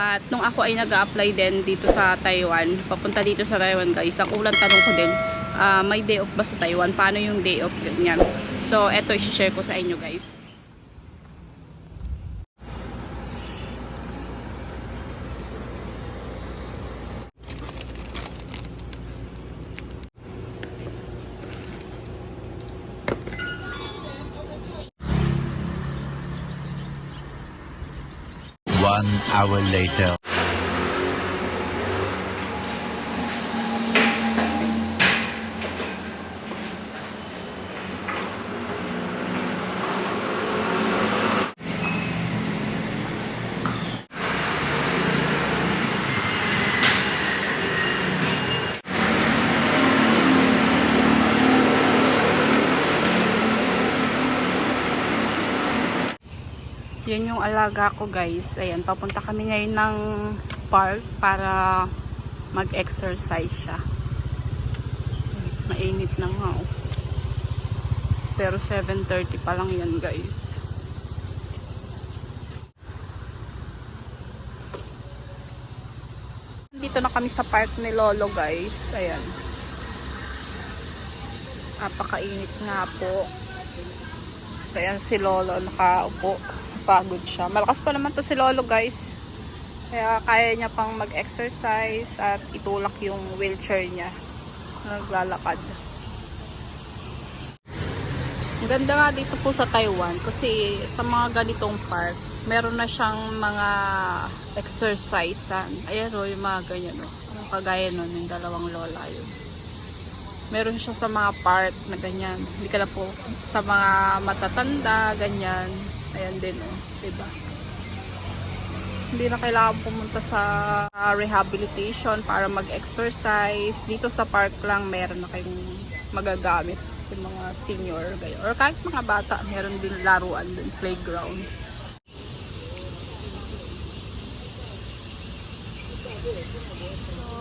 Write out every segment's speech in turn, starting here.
At nung ako ay nag-apply din dito sa Taiwan, papunta dito sa Taiwan guys, ang ulang tanong ko din, ah, may day off ba sa Taiwan? Paano yung day off ganyan? So, eto i-share ko sa inyo guys. One hour later. Yan yung alaga ko guys. Ayan, papunta kami ngayon ng park para mag-exercise siya. Mainit na nga oh. Pero 7.30 pa lang yan guys. Dito na kami sa park ni Lolo guys. Ayan. Napakainit nga po. Ayan si Lolo nakaupo. Pagod siya. Malakas pa naman to si Lolo guys. Kaya kaya niya pang mag-exercise at itulak yung wheelchair niya. Naglalakad. Ang ganda nga dito po sa Taiwan kasi sa mga ganitong park, meron na siyang mga exercisean. Ayan o, yung mga ganyan o. Yung kagaya nun, yung dalawang lola yun. Meron siya sa mga park na ganyan. Hindi ka na po sa mga matatanda, ganyan. Ayan din o, diba? Hindi na kailangan pumunta sa uh, rehabilitation para mag-exercise. Dito sa park lang meron na kayong magagamit yung mga senior ganyan. or kahit mga bata meron din laruan din playground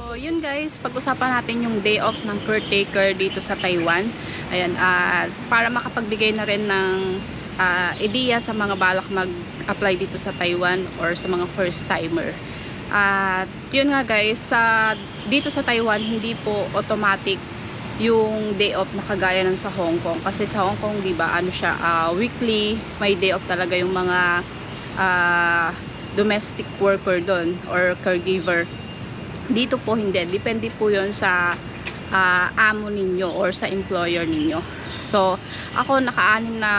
So, yun guys, pag-usapan natin yung day off ng caretaker dito sa Taiwan. Ayan, at para makapagbigay na rin ng ah, ideya sa mga balak mag-apply dito sa Taiwan or sa mga first timer. At yun nga guys, sa dito sa Taiwan hindi po automatic yung day off na kagaya ng sa Hong Kong. Kasi sa Hong Kong 'di ba ano siya ah, weekly may day off talaga yung mga ah, domestic worker doon or caregiver. Dito po hindi. Depende po yon sa ah, amo ninyo or sa employer ninyo so ako nakaanim na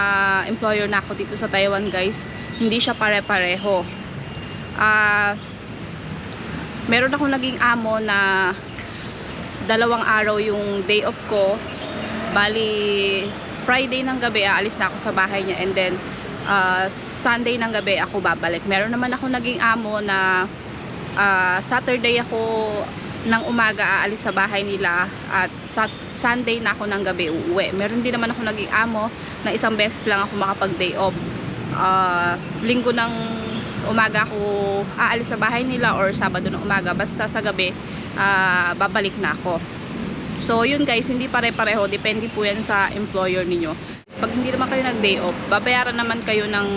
employer na ako dito sa Taiwan guys. Hindi siya pare-pareho. Ah meron ako naging amo na dalawang araw yung day off ko. Bali Friday ng gabi aalis na ako sa bahay niya. And then uh, Sunday ng gabi ako babalik. Meron naman ako naging amo na uh, Saturday ako ng umaga aalis sa bahay nila at sa Sunday na ako ng gabi uuwi. Meron din naman ako naging amo na isang beses lang ako makapag day off. Uh, linggo ng umaga ako aalis sa bahay nila or Sabado ng umaga. Basta sa gabi ah, babalik na ako. So yun guys hindi pare-pareho. Depende po yan sa employer ninyo. Pag hindi naman kayo nag day off babayaran naman kayo ng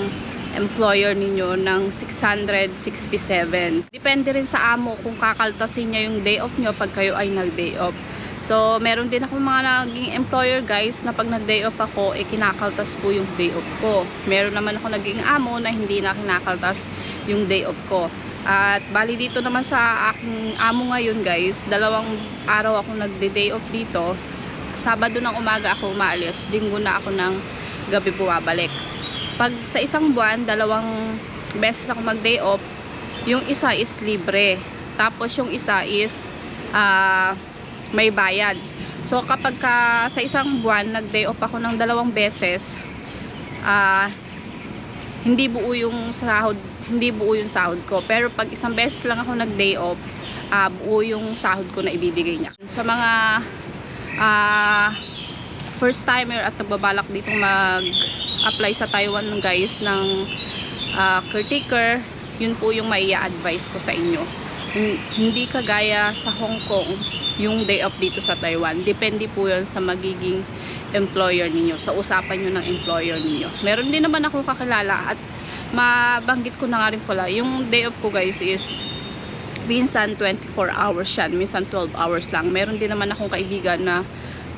employer ninyo ng 667 depende rin sa amo kung kakaltasin niya yung day off nyo pag kayo ay nag day off So, meron din ako mga naging employer guys na pag nag-day off ako, eh kinakaltas po yung day off ko. Meron naman ako naging amo na hindi na kinakaltas yung day off ko. At bali dito naman sa aking amo ngayon guys, dalawang araw ako nagde-day off dito. Sabado ng umaga ako umaalis, linggo na ako ng gabi bumabalik. Pag sa isang buwan, dalawang beses ako mag-day off, yung isa is libre. Tapos yung isa is ah may bayad. So kapag ka, sa isang buwan nag-day off ako ng dalawang beses, ah hindi buo yung sahod, hindi buo yung sahod ko. Pero pag isang beses lang ako nag-day off, ah buo yung sahod ko na ibibigay niya. Sa mga ah first timer at nagbabalak ditong mag-apply sa Taiwan guys ng ah, caretaker, yun po yung may advice ko sa inyo. Hin- Hindi kagaya sa Hong Kong, yung day off dito sa Taiwan. Depende po yun sa magiging employer ninyo, sa usapan nyo ng employer ninyo. Meron din naman ako kakilala at mabanggit ko na nga rin pala, yung day off ko guys is minsan 24 hours yan, minsan 12 hours lang. Meron din naman akong kaibigan na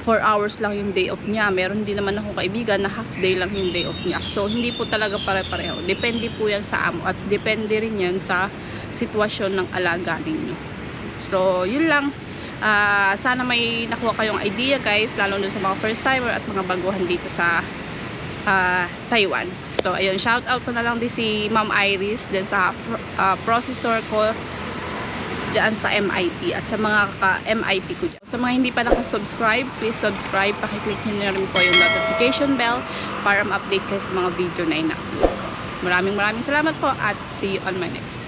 4 hours lang yung day off niya. Meron din naman akong kaibigan na half day lang yung day off niya. So, hindi po talaga pare-pareho. Depende po yan sa amo at depende rin yan sa sitwasyon ng alaga ninyo. So, yun lang. Ah, sana may nakuha kayong idea guys, lalo na sa mga first timer at mga baguhan dito sa ah, Taiwan. So, ayun, shout out ko na lang din si Ma'am Iris din sa ah, processor ko dyan sa MIP at sa mga ka-MIP ko dyan. Sa mga hindi pa nakasubscribe, please subscribe. Pakiclick nyo na rin po yung notification bell para ma-update kayo sa mga video na ina-upload ko. Maraming maraming salamat po at see you on my next